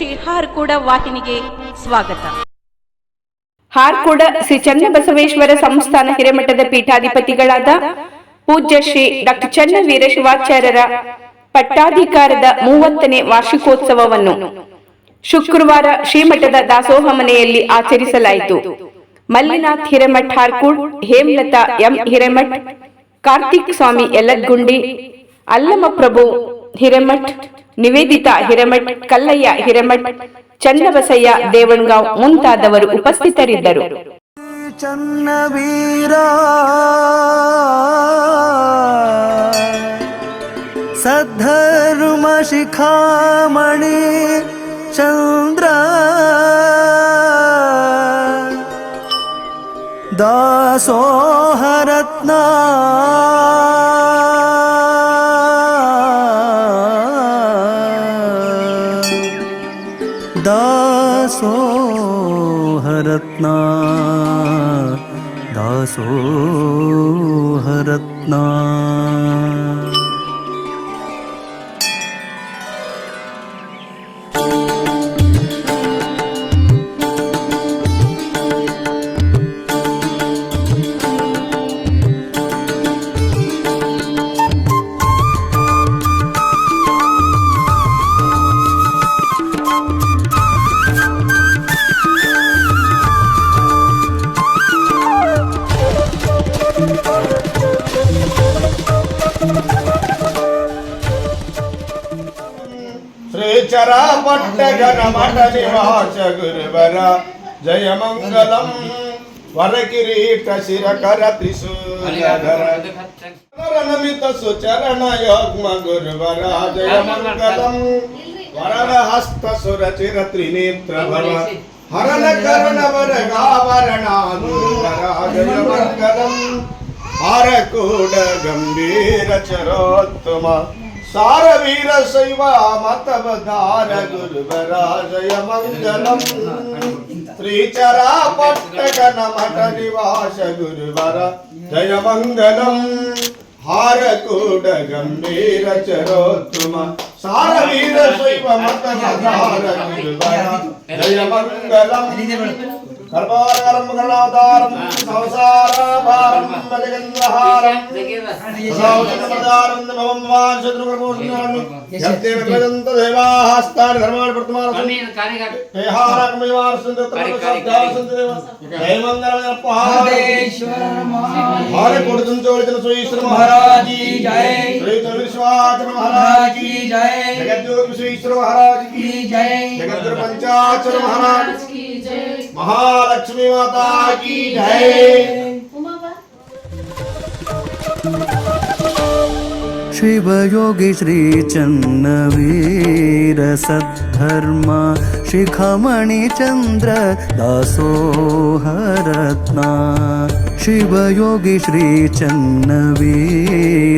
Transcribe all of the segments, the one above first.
ಶ್ರೀ ಹಾರ್ಕೂಡ ವಾಹಿನಿಗೆ ಸ್ವಾಗತ. ಹಾರ್ಕೋಡ ಶ್ರೀ ಚನ್ನಬಸವೇಶ್ವರ ಸಂಸ್ಥಾನ ಹಿರೇಮಠದ ಪೀಠಾಧಿಪತಿಗಳಾದ ಪೂಜ್ಯ ಶ್ರೀ ಡಾಕ್ಟರ್ ಚನ್ನ ವೀರಶಿವಾಚಾರ್ಯರ ಪಟ್ಟಾಧಿಕಾರದ ಮೂವತ್ತನೇ ವಾರ್ಷಿಕೋತ್ಸವವನ್ನು ಶುಕ್ರವಾರ ಶ್ರೀಮಠದ ದಾಸೋಹ ಮನೆಯಲ್ಲಿ ಆಚರಿಸಲಾಯಿತು. ಮಲ್ಲಿನಾಥ್ ಹಿರೇಮಠ್ ಹಾರ್ಕೂಡ್, ಹೇಮಲತಾ ಎಂ ಹಿರೇಮಠ್, ಕಾರ್ತಿಕ್ ಸ್ವಾಮಿ ಎಲ್ಲಗುಂಡಿ ಅಲ್ಲಮಪ್ರಭು ಹಿರೇಮಠ್ ನಿವೇದಿತಾ ಹಿರೇಮಠ್ ಕಲ್ಲಯ್ಯ ಹಿರೇಮಠ್ ಚನ್ನಬಸಯ್ಯ ದೇವಣ್ಗಾಂವ್ ಮುಂತಾದವರು ಉಪಸ್ಥಿತರಿದ್ದರು. ಚನ್ನವೀರ ಸದ್ಧರ್ಮ ಶಿಖಾಮಣಿ ಚಂದ್ರ ದಾಸೋಹರತ್ನ દાસો હરતના દાસો હરતના चरा पट्ट गणमटनि वाच गुरुवर। जय मङ्गलम् वर किरीट शिर कर त्रिशूलधर। वर नमित सुचरण योग्म गुरुवर। जय मङ्गलम् वरण हस्त सुर चिर त्रिनेत्र भव। हरण करण वर गावरण गुरुवर जय मङ्गलम् हर कूड गंभीर चरोत्तमा। సారవీర శైవ మతవధార గురువరాజయ మంగళం శ్రీచరా పట్టగన మఠ నివాస గురువర జయ మంగళం హారకూడ గంభీర చరోత్తమ సారవీర శైవ మతవధార గురువర జయ మంగళం कर्मारकरं मुखलावतारं संसाराभारं मदगन्धहारं सदावचनप्रदारं भवं भवान् शत्रुकर्मोऽस्मिन् यत्ते विभजन्त देवाः हस्तानि धर्माणि वर्तमानसन् देहारकमयवारसन् तत्र शब्दासन् जयमङ्गलमयपहारेश्वर हरे कोटितं चोरितन सुईश्वर महाराज की जय श्री चोरिश्वाच महाराज की जय जगद्गुरु सुईश्वर महाराज की जय जगद्गुरु पंचाचर महाराज महालक्ष्मी माता की जय। शिवयोगी श्रीचन्नवीर सद्धर्म शिखमणिचन्द्र दासोहरत्ना। शिवयोगी श्रीचन्नवीर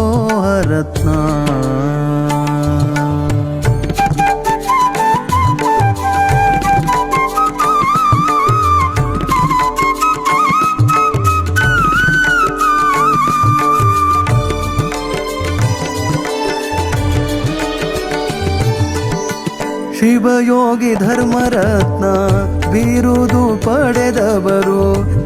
ದಾಸೋಹರತ್ನ ಶಿವಯೋಗಿ ಧರ್ಮರತ್ನ ಬೀರುದು ಪಡೆದವರು.